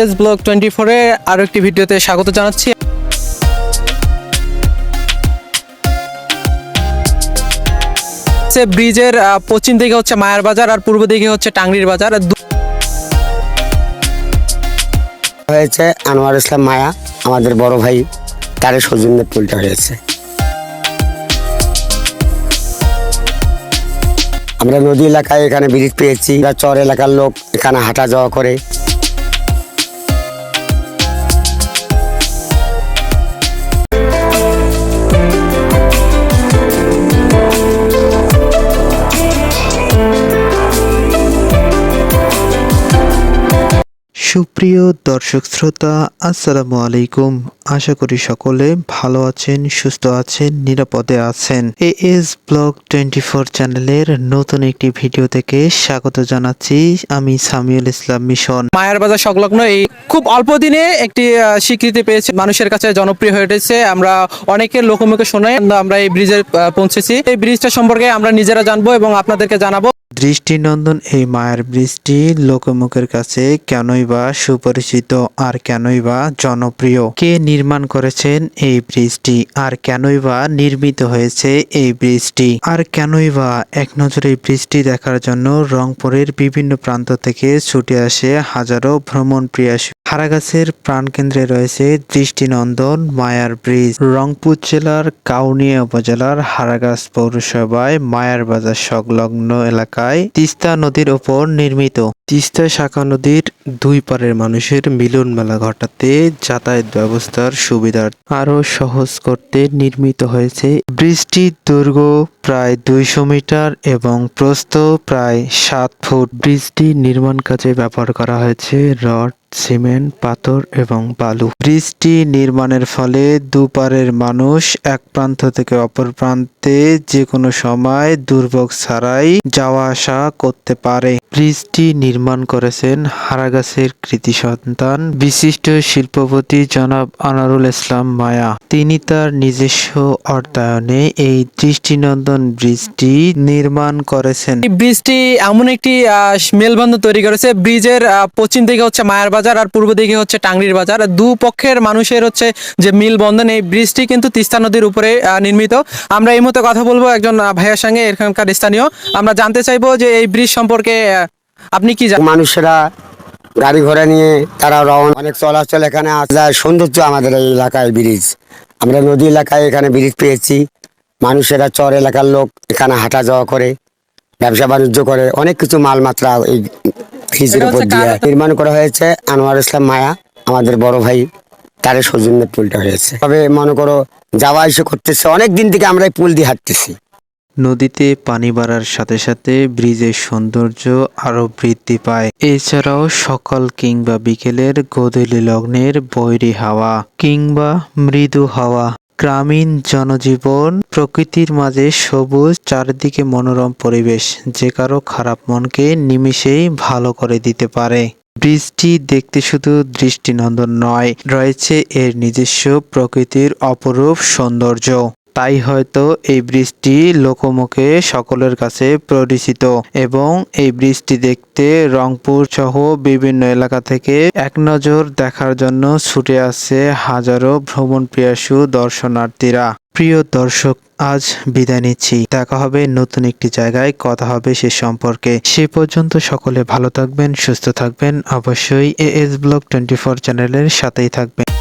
S blog twenty ফোরে আরও একটি ভিডিওতে স্বাগত জানাচ্ছি। ব্রিজের পশ্চিম দিকে হচ্ছে মায়ার বাজার আর পূর্ব দিকে হচ্ছে টাংরির বাজার। হয়েছে আনোয়ার ইসলাম মায়া, আমাদের বড় ভাই তারে সৌজন্যে পুলটা হয়েছে। আমরা নদী এলাকায় এখানে ব্রিজ পেয়েছি চর এলাকার লোক এখানে হাঁটা যাওয়া করে। সুপ্রিয় দর্শক শ্রোতা, আসসালামু আলাইকুম। আশা করি সকলে ভালো আছেন, সুস্থ আছেন, নিরাপদে আছেন। A S blog twenty four চ্যানেলের নতুন একটি ভিডিও থেকে স্বাগত জানাচ্ছি আমি সামিউল ইসলাম মিশন। মায়ের বাজার সংলগ্ন এই খুব অল্প দিনে একটি স্বীকৃতি পেয়েছে। মানুষের কাছে জনপ্রিয় হয়ে উঠেছে। আমরা অনেকের লোকমুখে শোনাই আমরা এই ব্রিজে পৌঁছেছি। এই ব্রিজটা সম্পর্কে আমরা নিজেরা জানব এবং আপনাদেরকে জানাব। দৃষ্টিনন্দন এই মায়ার বৃষ্টি লোকমুখের কাছে কেনই বা সুপরিচিত আর কেনই বা জনপ্রিয়? কে নির্মাণ করেছেন এই ব্রিজটি আর কেনই বা নির্মিত হয়েছে এই ব্রিজটি আর কেনই বা এক নজরে ব্রিজটি দেখার জন্য রংপুরের বিভিন্ন প্রান্ত থেকে ছুটে আসে হাজারো ভ্রমণ প্রিয়াসী। হারাগাছের প্রাণকেন্দ্রে রয়েছে দৃষ্টিনন্দন মায়ার ব্রিজ। রংপুর জেলার কাউনিয়া উপজেলার হারাগাছ পৌরসভায় মায়ার বাজার সংলগ্ন এলাকায় তিস্তা নদীর ওপর নির্মিত। তিস্তা শাখা নদীর দুই পারের মানুষের মিলন মেলা ঘটাতে যাতায়াত ব্যবস্থার সুবিধার আরও সহজ করতে নির্মিত হয়েছে ব্রিজটির দৈর্ঘ্য প্রায় দুইশো মিটার এবং প্রস্থ প্রায় সাত ফুট। ব্রিজটি নির্মাণ কাজে ব্যবহার করা হয়েছে রড, সিমেন্ট, পাথর এবং বালু। ব্রিজটি নির্মাণের ফলে দুপারের মানুষ এক প্রান্ত থেকে অপর প্রান্তে যে কোনো সময় দুর্ভোগ ছাড়াই যাওয়া আসা করতে পারে। ব্রিজটি নির্মাণ করেছেন হারাগাছের কৃতি সন্তান বিশিষ্ট শিল্পপতি জনাব আনারুল ইসলাম মায়া। তিনি তার নিজস্ব অর্থায়নে এই দৃষ্টিনন্দন ব্রিজটি নির্মাণ করেছেন। এই ব্রিজটি এমন একটি মেলবন্ধন তৈরি করেছে। ব্রিজের পশ্চিম দিকে হচ্ছে মায়ার বাজার আর পূর্ব দিকে হচ্ছে টাংরির বাজার। দু পক্ষের মানুষের হচ্ছে যে মিলবন্ধন এই ব্রিজটি কিন্তু তিস্তা নদীর উপরে নির্মিত। আমরা এই মুহূর্তে কথা বলব একজন ভাইয়ের সঙ্গে এখানকার স্থানীয়। আমরা জানতে চাইব যে এই ব্রিজ সম্পর্কে আপনি কি জানেন মানুষেরা গাড়ি ঘোড়া নিয়ে তারা রওনা অনেক চলাচল এখানে আসা সৌন্দর্য আমাদের এই এলাকায় ব্রিজ। আমরা নদী এলাকায় এখানে ব্রিজ পেয়েছি। মানুষেরা চর এলাকার লোক এখানে হাঁটা যাওয়া করে ব্যবসা বাণিজ্য করে অনেক কিছু মাল মাত্রা এই ব্রিজের উপর দিয়ে নির্মাণ করা হয়েছে। আনোয়ার ইসলাম মায়া আমাদের বড় ভাই তারে সৌজন্যে পুলটা হয়েছে। তবে মনে করো যাওয়া এসে করতেছে। অনেক দিন থেকে আমরা এই পুল দিয়ে হাঁটতেছি। নদীতে পানি বাড়ার সাথে সাথে ব্রিজের সৌন্দর্য আরও বৃদ্ধি পায়। এছাড়াও সকাল কিংবা বিকেলের গোধূলি লগ্নের বৈরী হাওয়া কিংবা মৃদু হাওয়া। গ্রামীণ জনজীবন প্রকৃতির মাঝে সবুজ চারিদিকে মনোরম পরিবেশ, যে কারও খারাপ মনকে নিমিষেই ভালো করে দিতে পারে। ব্রিজটি দেখতে শুধু দৃষ্টিনন্দন নয়, রয়েছে এর নিজস্ব প্রকৃতির অপরূপ সৌন্দর্য। তাই হয়তো এই ব্রিজটি লোকমুখে সকলের কাছে পরিচিত এবং এই ব্রিজটি দেখতে রংপুর সহ বিভিন্ন এলাকা থেকে এক নজর দেখার জন্য ছুটে আসছে হাজারো ভ্রমণ প্রিয়াসু দর্শনার্থীরা। প্রিয় দর্শক, আজ বিদায় নিচ্ছি। দেখা হবে নতুন একটি জায়গায়। কথা হবে সে সম্পর্কে। সে পর্যন্ত সকলে ভালো থাকবেন, সুস্থ থাকবেন। অবশ্যই A S blog twenty four চ্যানেলের সাথেই থাকবেন।